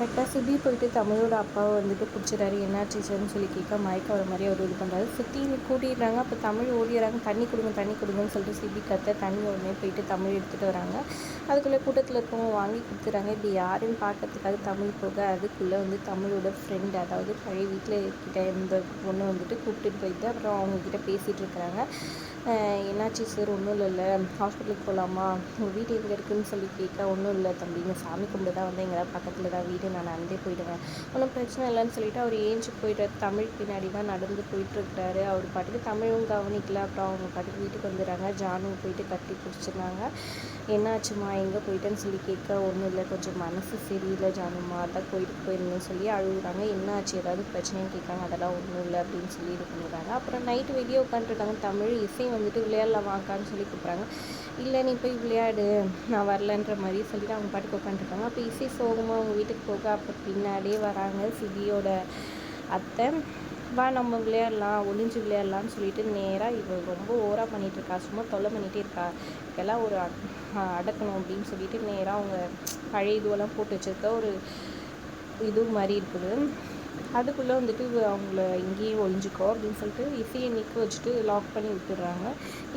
கரெக்டாக சிபி போயிட்டு தமிழோட அப்பாவை வந்துட்டு பிடிச்சிடாரு என்ன டீச்சர்னு சொல்லி கேட்க மயக்க வர மாதிரி அவர் இது பண்ணுறாரு சுற்றி கூட்டிடுறாங்க. அப்போ தமிழ் ஓடிடுறாங்க. தண்ணி கொடுங்க தண்ணி கொடுங்கன்னு சொல்லிட்டு சிபி கத்த தண்ணி உடனே போயிட்டு தமிழ் எடுத்துகிட்டு வராங்க. அதுக்குள்ளே கூட்டத்தில் இருக்கவங்க வாங்கி கொடுத்துறாங்க. இப்படி யாருன்னு பார்க்கறதுக்காக தமிழ் போக அதுக்குள்ளே வந்து தமிழோட ஃப்ரெண்டு அதாவது பழைய வீட்டில் கிட்ட இந்த பொண்ணு வந்துட்டு கூப்பிட்டுட்டு போயிட்டு அப்புறம் அவங்கக்கிட்ட பேசிகிட்டு இருக்கிறாங்க. என்னாச்சு சார் ஒன்றும் இல்லைல்ல ஹாஸ்பிட்டலுக்கு போகலாமா உங்கள் வீடு எங்கே இருக்குதுன்னு சொல்லி கேட்க ஒன்றும் இல்லை தம்பி. இங்கே சாமி கும்பிட்டு தான் வந்து எங்கேயாவது பக்கத்தில் தான் வீடு நான் நடந்தே போயிடுவேன். ஒன்றும் பிரச்சனை இல்லைன்னு சொல்லிட்டு அவர் ஏஞ்சி போயிட்டார். தமிழ் பின்னாடி தான் நடந்து போயிட்டுருக்கிறாரு அவர் பாட்டுக்கு தமிழும் கவனிக்கல. அப்புறம் அவங்க பாட்டுக்கு வீட்டுக்கு வந்துடுறாங்க. ஜானும் போயிட்டு கட்டி பிடிச்சிருந்தாங்க. என்னாச்சுமா எங்கே போயிட்டேன்னு சொல்லி கேட்க ஒன்றும் இல்லை. கொஞ்சம் மனசு சரியில்லை. ஜானுமா தான் கோயிலுக்கு போயிருந்தேன்னு சொல்லி அழுகுறாங்க. என்னாச்சு? ஏதாவது பிரச்சனைன்னு கேட்காங்க. அதெல்லாம் ஒன்றும் இல்லை அப்படின்னு சொல்லி இது பண்ணுறாங்க அப்புறம் நைட்டு வெளியே உட்காந்துருக்காங்க. தமிழ் இசை வந்துட்டு விளையாடலாம் வாங்கான்னு சொல்லி கூப்பிட்றாங்க. இல்லை நீ போய் விளையாடு. நான் வரலன்ற மாதிரி சொல்லிட்டு அவங்க பாட்டுக்கு உட்காந்துருக்காங்க. அப்போ இசை சோகமாக அவங்க வீட்டுக்கு போக அப்போ பின்னாடியே வராங்க சிபியோட அத்தை. வா நம்ம விளையாடலாம் ஒளிஞ்சு விளையாடலாம்னு சொல்லிட்டு நேராக இவள் ரொம்ப ஓராக பண்ணிகிட்டு இருக்கா சும்மா தொல்லை பண்ணிகிட்டே இருக்கா. இதெல்லாம் ஒரு அடக்கணும் அப்படின்னு சொல்லிட்டு நேராக அவங்க பழைய இதுவெல்லாம் போட்டு வச்சுருக்க ஒரு இது மாதிரி இருக்குது. அதுக்குள்ளே வந்துட்டு அவங்கள இங்கேயே ஒழிஞ்சுக்கோ அப்படின்னு சொல்லிட்டு இசையை நிற்க வச்சுட்டு லாக் பண்ணி விட்டுடுறாங்க.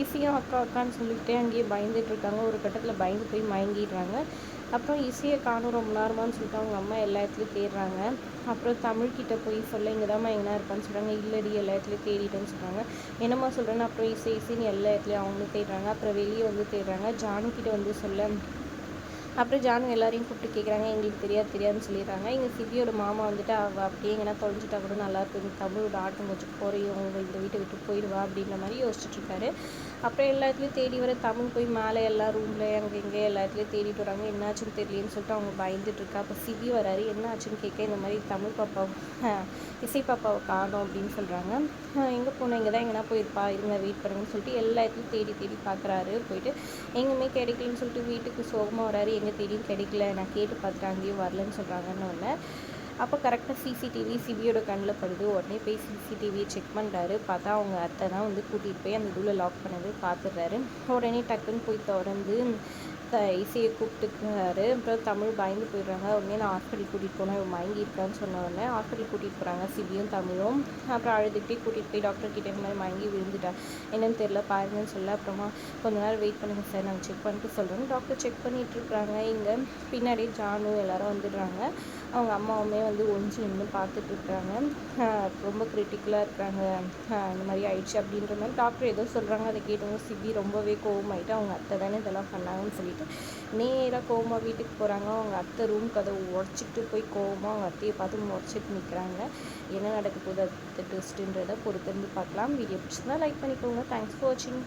இசையும் அக்கா அக்கான்னு சொல்லிக்கிட்டே அங்கேயே பயந்துட்டுருக்காங்க ஒரு கட்டத்தில் பயந்து போய் மயங்கிடுறாங்க. அப்புறம் இசையை காணும் ரொம்ப நேரமானு சொல்லிட்டு அவங்க அம்மா எல்லா இடத்துலையும் தேடுறாங்க. அப்புறம் தமிழ்கிட்ட போய் சொல்ல இங்கே தான்மா எங்கன்னா இருப்பான்னு சொல்கிறாங்க இல்லடி எல்லா இடத்துலையும் தேடிட்டேன்னு சொல்கிறாங்க என்னம்மா சொல்கிறேன்னு அப்புறம் இசை இசைன்னு எல்லா இடத்துலையும் அவங்களும் தேடுறாங்க. அப்புறம் வெளியே வந்து தேடுறாங்க. ஜானுக்கிட்ட வந்து சொல்ல அப்புறம் ஜானு எல்லாரையும் கூப்பிட்டு கேட்குறாங்க எங்களுக்கு தெரியாது தெரியாதுன்னு சொல்லிடுறாங்க. எங்கள் சிவியோட மாமா வந்துட்டு அவள் அப்படியே எங்கன்னா தொலைஞ்சிட்டா கூட நல்லா இருக்கும். தமிழோட ஆட்டம் கொஞ்சம் குறையும் அவங்க இந்த வீட்டை விட்டு போயிடுவா அப்படின்ற மாதிரி யோசிச்சுட்ருக்காரு அப்புறம் எல்லா இடத்துலையும் தேடி வர தமிழ் போய் மேலே எல்லா ரூமில் அங்கே இங்கே எல்லா இடத்துலையும் தேடிட்டு வராங்க. என்னாச்சுன்னு தெரியலன்னு சொல்லிட்டு அவங்க பயந்துட்டுருக்கா அப்போ சிவி வராரு. என்ன ஆச்சுன்னு கேட்க இந்த மாதிரி தமிழ் பாப்பா இசை பாப்பாவை காணும் அப்படின்னு சொல்கிறாங்க எங்கே போனோம் இங்கே தான் எங்கன்னா போயிருப்பா. இருங்க வெயிட் பண்ணுங்கன்னு சொல்லிட்டு எல்லா இடத்துலையும் தேடி தேடி பார்க்குறாரு போயிட்டு எங்கேயுமே கிடைக்கலன்னு சொல்லிட்டு வீட்டுக்கு சோகமாக வராரு. எங்கே தேடியும் கிடைக்கல. நான் கேட்டு பார்த்துட்டு அங்கேயும் வரலன்னு சொல்கிறாங்கன்னு ஒன்று அப்போ கரெக்டாக சிசிடிவி சிபியோட கண்ணில் படுது. உடனே போய் சிசிடிவியை செக் பண்ணுறாரு பார்த்தா அவங்க அத்தை தான் வந்து கூட்டிகிட்டு போய் அந்த இதுவில் லாக் பண்ணது பார்த்துடுறாரு. உடனே டக்குன்னு போய் திறந்து த இசையை கூப்பிட்டுக்கிறாரு. அப்புறம் தமிழ் பயந்து போயிடுறாங்க. உடனே நான் ஹாஸ்பிட்டல் கூட்டிகிட்டு போனேன். இவன் மயங்கி இருக்கான்னு சொன்ன உடனே ஹாஸ்பிட்டல் கூட்டிகிட்டு போகிறாங்க சிபியும் தமிழும். அப்புறம் அழுதுகிட்டே கூட்டிகிட்டு போய் டாக்டர் கிட்டே இந்த மாதிரி மயங்கி விழுந்துட்டேன் என்னென்னு தெரில பாருங்கன்னு சொல்ல. அப்புறமா கொஞ்ச நேரம் வெயிட் பண்ணுங்கள் சார் நாங்கள் செக் பண்ணிட்டு சொல்கிறோம் டாக்டர் செக் பண்ணிகிட்டு இருக்கிறாங்க இங்கே பின்னாடியே ஜானு எல்லாரும் வந்துடுறாங்க. அவங்க அம்மாவுமே வந்து ஒஞ்சி நின்று பார்த்துட்ருக்குறாங்க ரொம்ப க்ரிட்டிக்கலாக இருக்கிறாங்க இந்த மாதிரி ஆயிடுச்சு அப்படின்ற மாதிரி டாக்டர் ஏதோ சொல்கிறாங்க அதை கேட்டவங்க சிபி ரொம்பவே கோவமாயிட்டு அவங்க அத்தை தானே இதெல்லாம் பண்ணாங்கன்னு சொல்லிட்டு நேராக கோவமாக வீட்டுக்கு போகிறாங்க அவங்க அத்தை ரூம் கதை உடச்சிட்டு போய் கோவமாக அவங்க அத்தையை பார்த்து உடச்சிட்டு நிற்கிறாங்க என்ன நடக்க போகுது? அடுத்த டெஸ்ட்டுன்றதை பொறுத்திருந்து பார்க்கலாம். வீடியோ பிடிச்சிருந்தா லைக் பண்ணிக்கோங்க. தேங்க்ஸ் ஃபார் வாட்சிங்